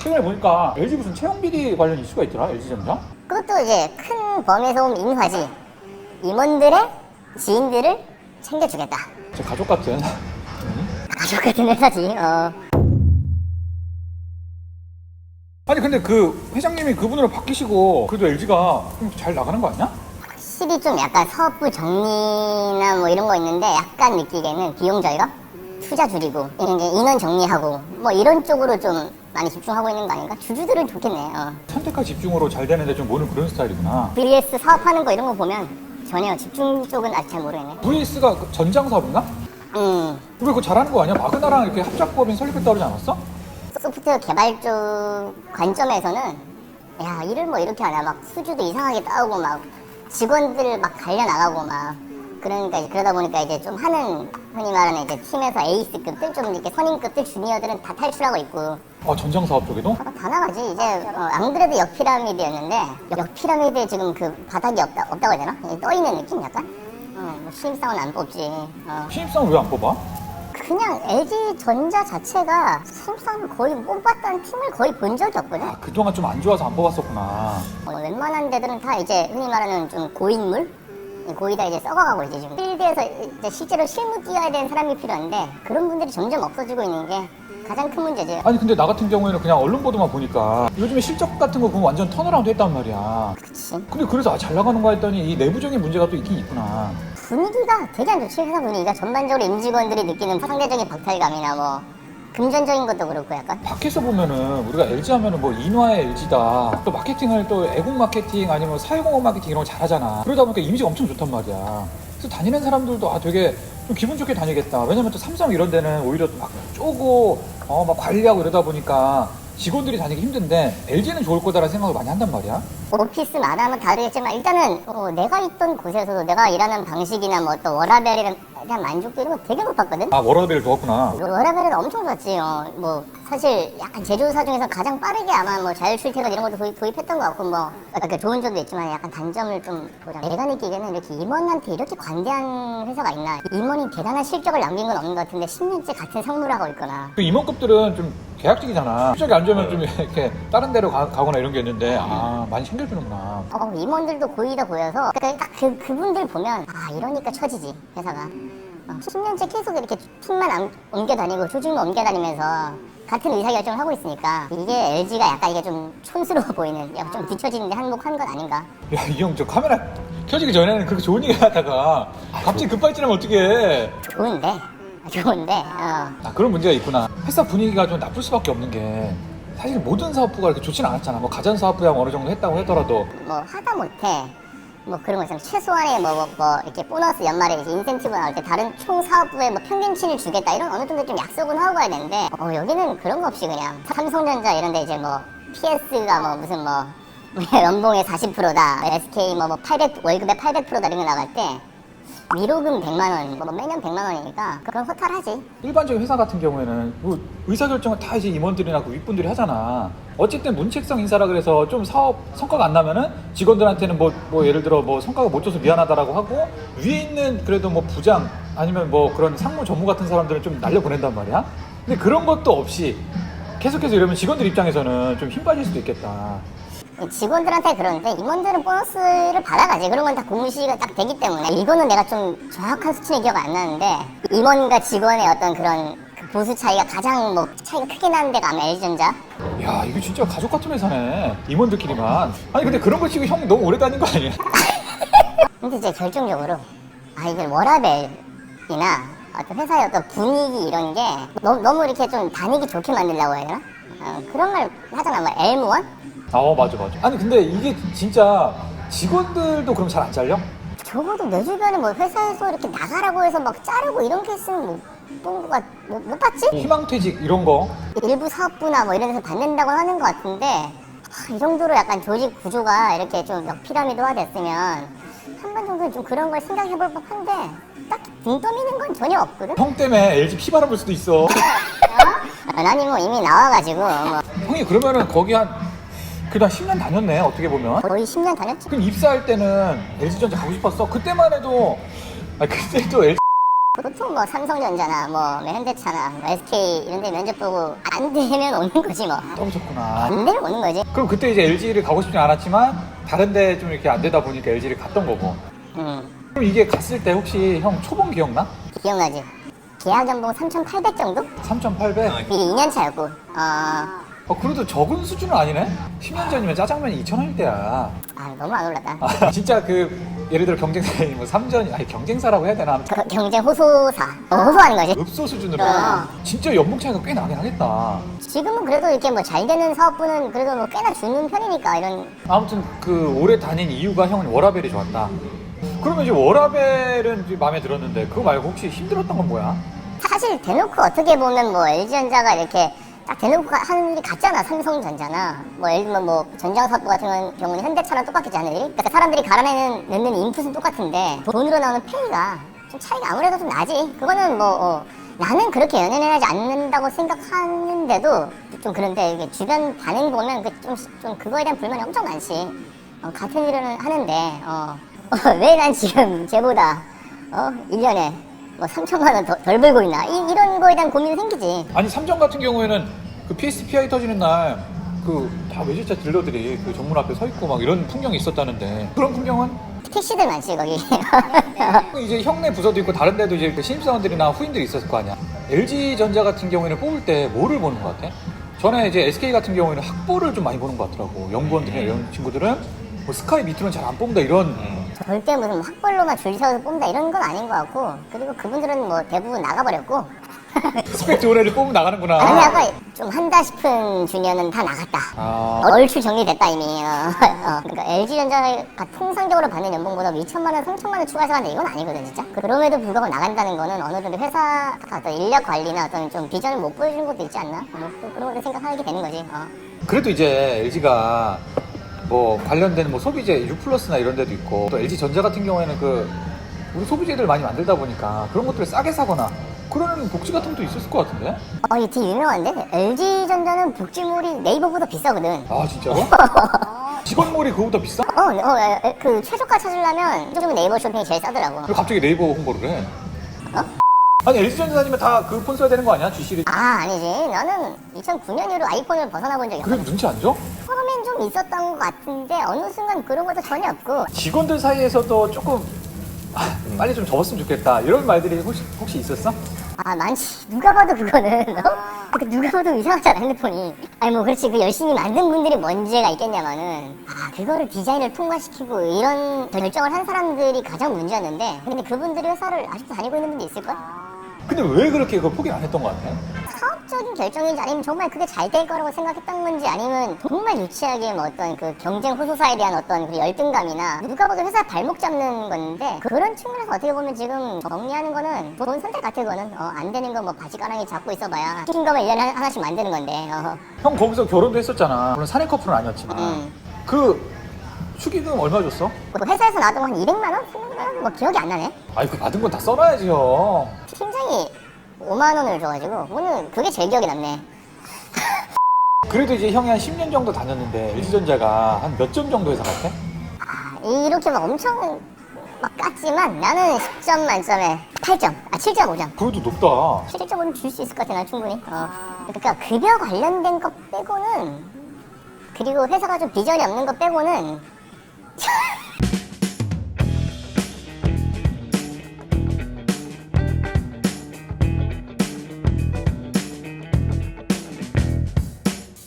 최근에 보니까 LG 무슨 채용 비리 관련 이슈가 있더라 LG전자? 그것도 이제 큰 범에서 온 인화지. 임원들의 지인들을 챙겨주겠다. 제 가족 같은 가족 같은 회사지. 어. 아니 근데 그 회장님이 그분으로 바뀌시고 그래도 LG가 좀 잘 나가는 거 아니야? 확실히 좀 약간 사업부 정리나 뭐 이런 거 있는데 약간 느끼기에는 비용 절감? 투자 줄이고 인원 정리하고 뭐 이런 쪽으로 좀 많이 집중하고 있는 거 아닌가? 주주들은 좋겠네. 어. 선택과 집중으로 잘 되는데 좀 모르는 그런 스타일이구나 VS 사업하는 거 이런 거 보면 전혀 집중 쪽은 아직 잘 모르겠네. VS가 그 전장 사업인가? 음, 우리 그거 잘하는 거 아니야? 마그나랑 이렇게 합작법인 설립했다 그러지 않았어? 소프트웨어 개발 쪽 관점에서는 야 일을 뭐 이렇게 하나 막 수주도 이상하게 따오고 막 직원들 막 갈려 나가고 막 그러니까 이제 그러다 보니까 이제 좀 하는 흔히 말하는 이제 팀에서 에이스급들 좀 이렇게 선임급들 주니어들은 다 탈출하고 있고 아 전장 사업 쪽에도? 다 나가지 이제 어, 안 그래도 역피라미드였는데 역피라미드에 지금 그 바닥이 없다 없다고 해야 되나 떠 있는 느낌 약간 어, 뭐 신입사원 안 뽑지 어. 신입사원 왜 안 뽑아? 그냥 LG 전자 자체가 신입사원 거의 못 뽑았다는 팀을 거의 본 적이 없거든. 아 그동안 좀 안 좋아서 안 뽑았었구나 어, 웬만한 데들은 다 이제 흔히 말하는 좀 고인물? 고이다 이제 썩어가고 이제 지금 필드에서 이제 실제로 실무 뛰어야 되는 사람이 필요한데 그런 분들이 점점 없어지고 있는 게 가장 큰 문제지. 아니 근데 나 같은 경우에는 그냥 언론 보도만 보니까 요즘에 실적 같은 거 보면 완전 턴어라운드 했단 말이야 그치. 근데 그래서 아, 잘 나가는 거 했더니 이 내부적인 문제가 또 있긴 있구나 분위기가 되게 안 좋지 회사 분위기가 전반적으로 임직원들이 느끼는 상대적인 박탈감이나 뭐 금전적인 것도 그렇고 약간. 밖에서 보면은 우리가 LG 하면은 뭐 인화의 LG다. 또 마케팅을 또 애국 마케팅 아니면 사회공헌 마케팅 이런 거 잘하잖아. 그러다 보니까 이미지가 엄청 좋단 말이야. 그래서 다니는 사람들도 아 되게 좀 기분 좋게 다니겠다. 왜냐면 또 삼성 이런 데는 오히려 막 쪼고 어 막 관리하고 이러다 보니까 직원들이 다니기 힘든데 LG는 좋을 거다라는 생각을 많이 한단 말이야 오피스 마다 하면 다르겠지만 일단은 어, 내가 있던 곳에서도 내가 일하는 방식이나 뭐 또 워라벨에 대한 만족도 이런 거 되게 높았거든 아 워라벨 좋았구나 워라벨은 엄청 좋았지. 어, 뭐 사실 약간 제조사 중에서 가장 빠르게 아마 뭐 자율 출퇴근 이런 것도 도입, 도입 했던 것 같고 뭐 그러니까 좋은 점도 있지만 약간 단점을 좀 보자. 내가 느끼기에는 이렇게 임원한테 이렇게 관대한 회사가 있나? 임원이 대단한 실적을 남긴 건 없는 것 같은데 10년째 같은 상무를 하고 있거나 그 임원급들은 좀 계약직이잖아. 실적이 안 좋으면 좀 이렇게 다른 데로 가, 거나 이런 게 있는데 아 많이 챙겨주는구나. 어, 임원들도 고이다 보여서 그, 딱 그, 그분들 보면 아 이러니까 처지지 회사가. 어, 10년째 계속 이렇게 팀만 안- 옮겨 다니고 조직만 옮겨 다니면서 같은 의사결정을 하고 있으니까 이게 LG가 약간 이게 좀 촌스러워 보이는 약간 좀 뒤처지는데 한몫한 건 아닌가? 야 이 형 저 카메라 켜지기 전에는 그렇게 좋은 얘기 하다가 갑자기 급발진하면 어떡해? 좋은데 좋은데 어. 아, 그런 문제가 있구나. 회사 분위기가 좀 나쁠 수밖에 없는 게 사실 모든 사업부가 이렇게 좋지는 않았잖아. 뭐 가전 사업부야 어느 정도 했다고 하더라도 뭐 하다 못해 뭐 그런 거 있잖아 최소한의 뭐, 뭐, 뭐 이렇게 보너스 연말에 이제 인센티브 나올 때 다른 총 사업부에 뭐 평균치를 주겠다 이런 어느 정도 좀 약속은 하고 가야 되는데 어 여기는 그런 거 없이 그냥 삼성전자 이런 데 이제 뭐 PS가 뭐 무슨 뭐 연봉의 40%다 SK 뭐, 뭐 800, 월급의 800%다 이런 거 나갈 때 미로금 100만 원, 뭐 매년 100만 원이니까 그건 허탈하지. 일반적인 회사 같은 경우에는 뭐 의사결정을 다 이제 임원들이나 그 윗분들이 하잖아. 어쨌든 문책성 인사라 그래서 좀 사업 성과가 안 나면은 직원들한테는 뭐, 뭐 예를 들어 뭐 성과가 못 줘서 미안하다라고 하고 위에 있는 그래도 뭐 부장 아니면 뭐 그런 상무 전무 같은 사람들은 좀 날려보낸단 말이야. 근데 그런 것도 없이 계속해서 이러면 직원들 입장에서는 좀 힘 빠질 수도 있겠다. 직원들한테 그러는데 임원들은 보너스를 받아가지. 그런 건 다 공시가 딱 되기 때문에 이거는 내가 좀 정확한 수치는 기억 안 나는데 임원과 직원의 어떤 그런 그 보수 차이가 가장 뭐 차이가 크게 나는 데가 아마 LG전자. 야 이거 진짜 가족 같은 회사네 임원들끼리만 아니 근데 그런 거 치고 형 너무 오래 다닌 거 아니야? 근데 이제 결정적으로 아 이게 워라벨이나 어떤 회사의 어떤 분위기 이런 게 너무, 너무 이렇게 좀 다니기 좋게 만들려고 해야 되나? 어, 그런 말 하잖아. 뭐 엘무원? 어 맞아 맞아 아니 근데 이게 진짜 직원들도 그럼 잘 안 잘려? 적어도 내 주변에 뭐 회사에서 이렇게 나가라고 해서 막 자르고 이런 케이스는 못 본 것 같, 못, 못 봤지? 희망퇴직 이런 거 일부 사업부나 뭐 이런 데서 받는다고 하는 것 같은데 하, 이 정도로 약간 조직 구조가 이렇게 좀 역피라미드화 됐으면 한 번 정도는 좀 그런 걸 생각해 볼 법한데 딱히 등 떠미는 건 전혀 없거든? 형 때문에 LG 피 바라볼 수도 있어 아, 난이 뭐 이미 나와가지고 뭐 형이 그러면은 거기 한 한 10년 다녔네 어떻게 보면 거의 10년 다녔지? 그럼 입사할 때는 LG전자 가고 싶었어 그때만 해도 아 그때 또 LG 보통 뭐 삼성전자나 뭐 현대차나 뭐 SK 이런 데 면접 보고 안 되면 오는 거지 뭐. 떨어졌구나. 안 되면 오는 거지. 그럼 그때 이제 LG를 가고 싶지 않았지만 다른 데 좀 이렇게 안 되다 보니까 LG를 갔던 거고. 음. 그럼 이게 갔을 때 혹시 형 초봉 기억나? 기억나지? 계약 연봉 3,800 정도? 3,800? 이게 2년 차였고. 어, 어, 그래도 적은 수준은 아니네? 10년 전이면 짜장면이 2,000원일 때야. 아 너무 안 올랐다. 아, 진짜 그 예를 들어 경쟁사니 뭐 삼전 아니 경쟁사라고 해야 되나 아무튼 거- 경쟁 호소사. 어, 호소하는 거지. 읍소 수준으로 어. 진짜 연봉 차이가 꽤 나긴 하겠다. 지금은 그래도 이렇게 뭐 잘 되는 사업부는 그래도 뭐 꽤나 주는 편이니까 이런 아무튼 그 오래 다닌 이유가 형은 워라벨이 좋았다. 그러면 이제 워라벨은 이제 마음에 들었는데 그거 말고 혹시 힘들었던 건 뭐야? 사실 대놓고 어떻게 보면 뭐 LG전자가 이렇게 딱 대놓고 가- 하는 일이 같잖아. 삼성전자나. 뭐 예를 들면 뭐 전장 사업부 같은 경우는 현대차랑 똑같겠지 일이? 그러니까 사람들이 갈아내는 넣는 인풋은 똑같은데 돈으로 나오는 페이가 좀 차이가 아무래도 좀 나지. 그거는 뭐 어, 나는 그렇게 연연하지 않는다고 생각하는데도 좀 그런데 이게 주변 반응 보면 그좀 좀 그거에 대한 불만이 엄청 많지. 어, 같은 일을 하는데 어, 왜난 지금 쟤보다 어 1년에 뭐 3천만 원 덜 벌고 있나 이, 이런 거에 대한 고민이 생기지 아니 삼전 같은 경우에는 그 PSPI 터지는 날 그 다 외제차 딜러들이 그 정문 앞에 서 있고 막 이런 풍경이 있었다는데 그런 풍경은 택시들 많지 거기 이제 형네 부서도 있고 다른 데도 이제 그 신입사원들이나 후임들이 있었을 거 아니야. LG 전자 같은 경우에는 뽑을 때 뭐를 보는 것 같아? 전에 이제 SK 같은 경우에는 학보를 좀 많이 보는 것 같더라고. 연구원들이나 이런 친구들은 뭐 스카이 밑으로는 잘 안 뽑는다 이런. 절대 무슨 뭐 학벌로만 줄 서서 뽑는다 이런 건 아닌 것 같고 그리고 그분들은 뭐 대부분 나가버렸고 스펙 애를 뽑으면 나가는구나. 아니 아까 좀 한다 싶은 주니어는 다 나갔다 아, 얼추 정리됐다 이미 어, 어. 그러니까 LG전자가 통상적으로 받는 연봉보다 2천만 원, 3천만 원 추가해서 가는데 이건 아니거든 진짜 그럼에도 불구하고 나간다는 거는 어느 정도 회사 어떤 인력 관리나 어떤 좀 비전을 못 보여주는 것도 있지 않나 뭐 또 그런 것도 생각하게 되는 거지 어. 그래도 이제 LG가 뭐 관련된 뭐 소비재 유플러스나 이런 데도 있고 또 LG 전자 같은 경우에는 그 우리 소비재들 많이 만들다 보니까 그런 것들을 싸게 사거나 그런 복지 같은 것도 있었을 것 같은데? 어, 이게 되게 유명한데 LG전자는 복지물이 네이버보다 비싸거든 아 진짜로? 직원몰이 그거보다 비싸? 어, 어, 에, 에, 그 최저가 찾으려면 좀 네이버 쇼핑이 제일 싸더라고. 왜 갑자기 네이버 홍보를 해? 어? 아니 LG전자 다니면 다그 폰 써야 되는 거 아니야? G 시리즈 아, 아니지. 나는 2009년 이후로 아이폰을 벗어나 본 적이 없어. 그래도 눈치 안 줘? 좀 있었던 것 같은데 어느 순간 그런 것도 전혀 없고. 직원들 사이에서도 조금 아, 빨리 좀 접었으면 좋겠다 이런 말들이 혹시, 혹시 있었어? 아, 많지. 누가 봐도 그거는. 어? 그 누가 봐도 이상하잖아, 핸드폰이. 아니, 뭐, 그렇지. 그 열심히 만든 분들이 문제가 있겠냐마는. 아, 그거를 디자인을 통과시키고 이런 결정을 한 사람들이 가장 문제였는데. 근데 그분들이 회사를 아직도 다니고 있는 분도 있을걸? 근데 왜 그렇게 그걸 포기 안 했던 거 같아? 사업적인 결정인지 아니면 정말 그게 잘 될 거라고 생각했던 건지 아니면 정말 유치하게 뭐 어떤 그 경쟁 호소사에 대한 어떤 그 열등감이나 누가 봐도 회사 발목 잡는 건데 그런 측면에서 어떻게 보면 지금 정리하는 거는 좋은 선택 같아 그거는 어, 안 되는 거뭐 바지 가랑이 잡고 있어봐야 시킨 거만 1년에 하나씩 만드는 건데 어. 형 거기서 결혼도 했었잖아 물론 사내 커플은 아니었지만 음. 그 축의금 얼마 줬어? 뭐 회사에서 나왔던 건한 200만 원? 300만 원? 뭐 기억이 안 나네 아니 그 받은 건 다 써놔야지 형 팀장이 5만 원을 줘가지고 오늘 그게 제일 기억에 남네 그래도 이제 형이 한 10년 정도 다녔는데 LG전자가 한 몇 점 정도 해서 갔대? 아, 이렇게 막 엄청 막 깠지만 나는 10점 만점에 8점, 아 7.5점. 그래도 높다 7.5점 줄수 있을 것 같아, 난 충분히. 어. 그러니까 급여 관련된 것 빼고는 그리고 회사가 좀 비전이 없는 것 빼고는